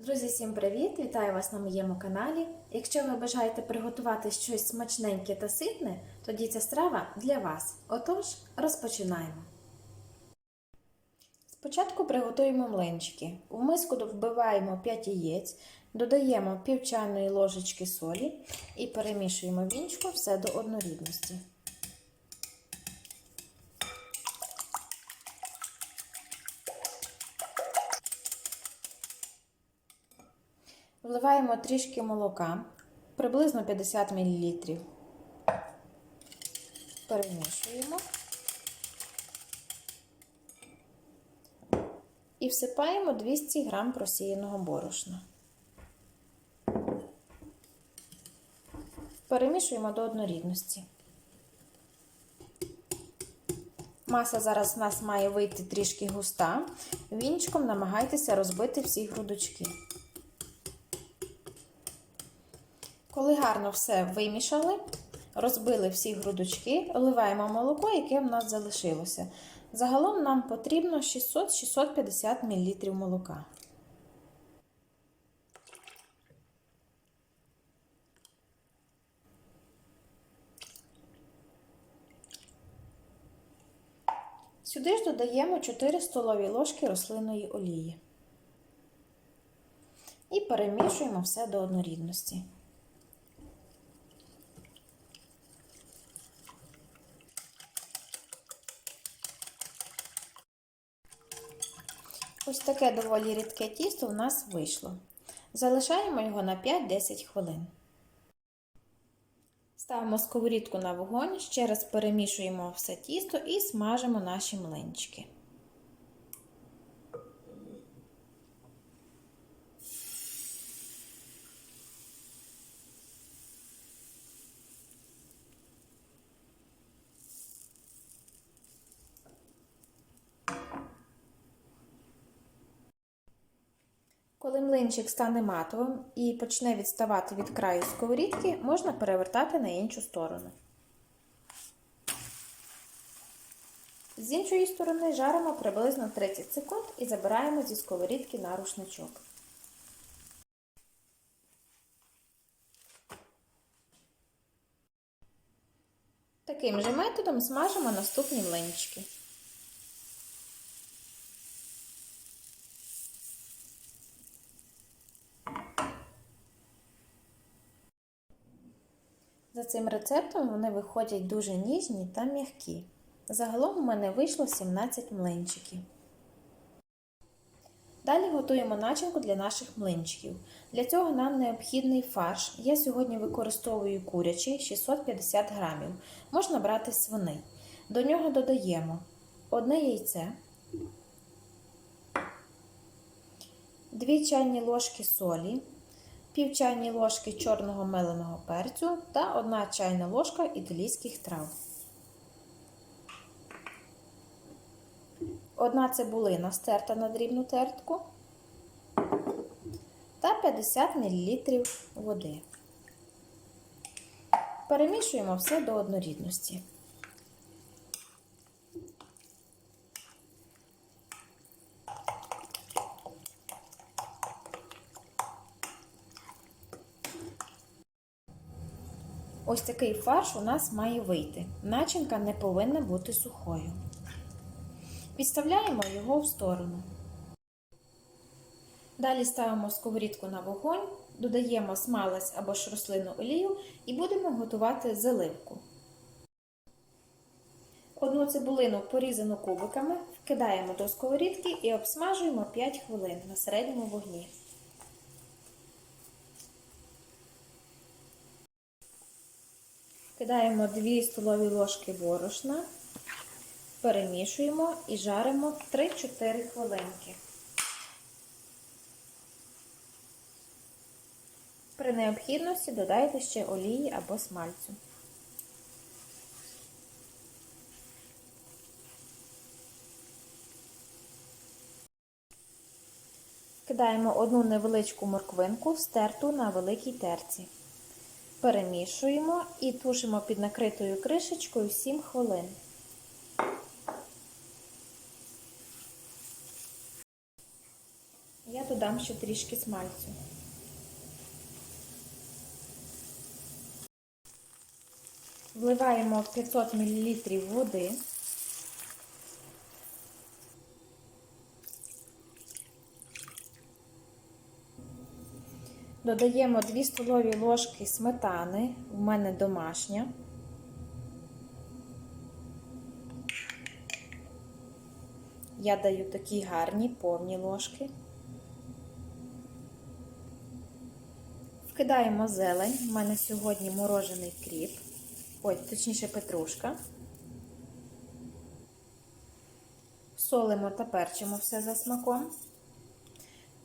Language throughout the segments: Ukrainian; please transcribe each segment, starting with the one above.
Друзі, всім привіт! Вітаю вас на моєму каналі. Якщо ви бажаєте приготувати щось смачненьке та ситне, тоді ця страва для вас. Отож, розпочинаємо. Спочатку приготуємо млинчики. В миску вбиваємо 5 яєць, додаємо пів ложечки солі і перемішуємо вінчиком все до однорідності. Вливаємо трішки молока, приблизно 50 мл. Перемішуємо і всипаємо 200 г просіяного борошна. Перемішуємо до однорідності. Маса зараз у нас має вийти трішки густа. Вінчиком намагайтеся розбити всі грудочки. Коли гарно все вимішали, розбили всі грудочки, вливаємо молоко, яке в нас залишилося. Загалом нам потрібно 600-650 мл молока. Сюди ж додаємо 4 столові ложки рослинної олії. І перемішуємо все до однорідності. Ось таке доволі рідке тісто в нас вийшло. Залишаємо його на 5-10 хвилин. Ставимо сковорідку на вогонь, ще раз перемішуємо все тісто і смажимо наші млинчики. Коли млинчик стане матовим і почне відставати від краю сковорідки, можна перевертати на іншу сторону. З іншої сторони жаримо приблизно 30 секунд і забираємо зі сковорідки на рушничок. Таким же методом смажимо наступні млинчики. Цим рецептом вони виходять дуже ніжні та м'які. Загалом у мене вийшло 17 млинчиків. Далі готуємо начинку для наших млинчиків. Для цього нам необхідний фарш. Я сьогодні використовую курячий 650 грамів. Можна брати свиний. До нього додаємо одне яйце, 2 чайні ложки солі, пів чайні ложки чорного меленого перцю та 1 чайна ложка італійських трав. Одна цибулина стерта на дрібну тертку та 50 мл води. Перемішуємо все до однорідності. Ось такий фарш у нас має вийти. Начинка не повинна бути сухою. Підставляємо його в сторону. Далі ставимо сковорідку на вогонь, додаємо смалець або ж рослинну олію і будемо готувати заливку. Одну цибулину порізану кубиками вкидаємо до сковорідки і обсмажуємо 5 хвилин на середньому вогні. Кидаємо 2 столові ложки борошна, перемішуємо і жаримо 3-4 хвилинки. При необхідності додайте ще олії або смальцю. Кидаємо одну невеличку морквинку, стерту на великій терці. Перемішуємо і тушимо під накритою кришечкою 7 хвилин. Я додам ще трішки смальцю. Вливаємо 500 мл води. Додаємо 2 столові ложки сметани, у мене домашня. Я даю такі гарні повні ложки. Вкидаємо зелень. У мене сьогодні морожений кріп, ой, точніше петрушка. Солимо та перчимо все за смаком.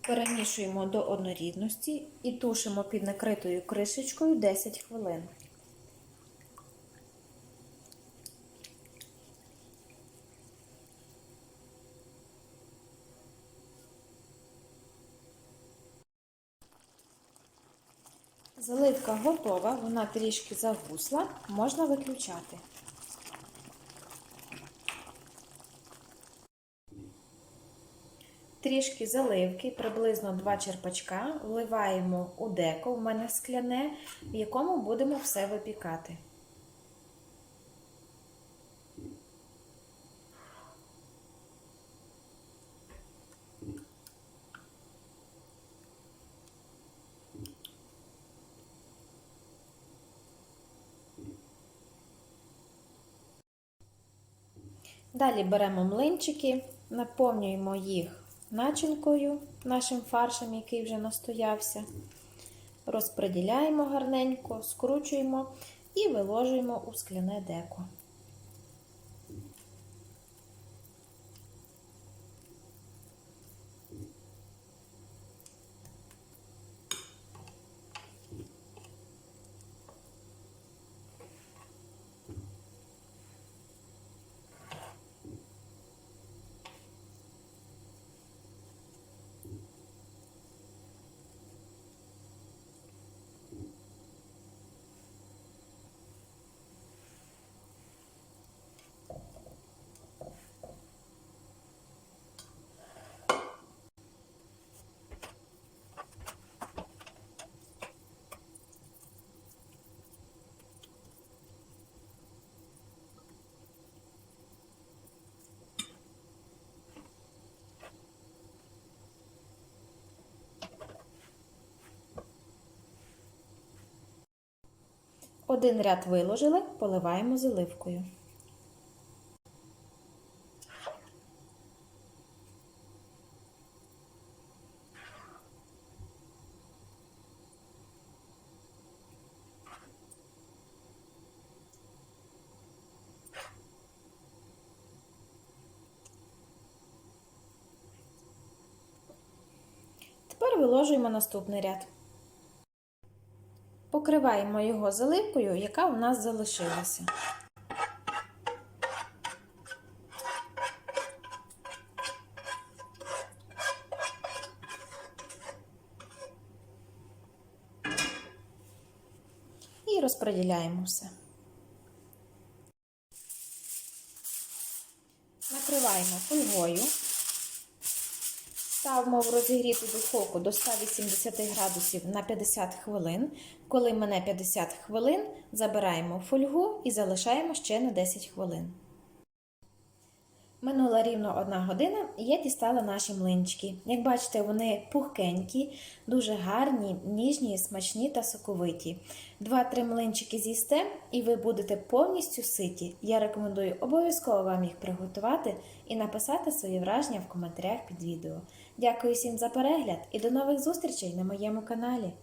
Перемішуємо до однорідності і тушимо під накритою кришечкою 10 хвилин. Заливка готова, вона трішки загусла, можна виключати. Трішки заливки, приблизно 2 черпачка, вливаємо у деко, в мене скляне, в якому будемо все випікати. Далі беремо млинчики, наповнюємо їх начинкою, нашим фаршем, який вже настоявся. Розподіляємо гарненько, скручуємо і виложуємо у скляне деко. Один ряд виложили, поливаємо заливкою. Тепер виложуємо наступний ряд. Покриваємо його заливкою, яка у нас залишилася. І розподіляємо все. Накриваємо фольгою. Ставимо в розігріту духовку до 180 градусів на 50 хвилин. Коли мине 50 хвилин, забираємо фольгу і залишаємо ще на 10 хвилин. Минула рівно одна година, і я дістала наші млинчики. Як бачите, вони пухкенькі, дуже гарні, ніжні, смачні та соковиті. Два-три млинчики з'їсте, і ви будете повністю ситі. Я рекомендую обов'язково вам їх приготувати і написати свої враження в коментарях під відео. Дякую всім за перегляд і до нових зустрічей на моєму каналі.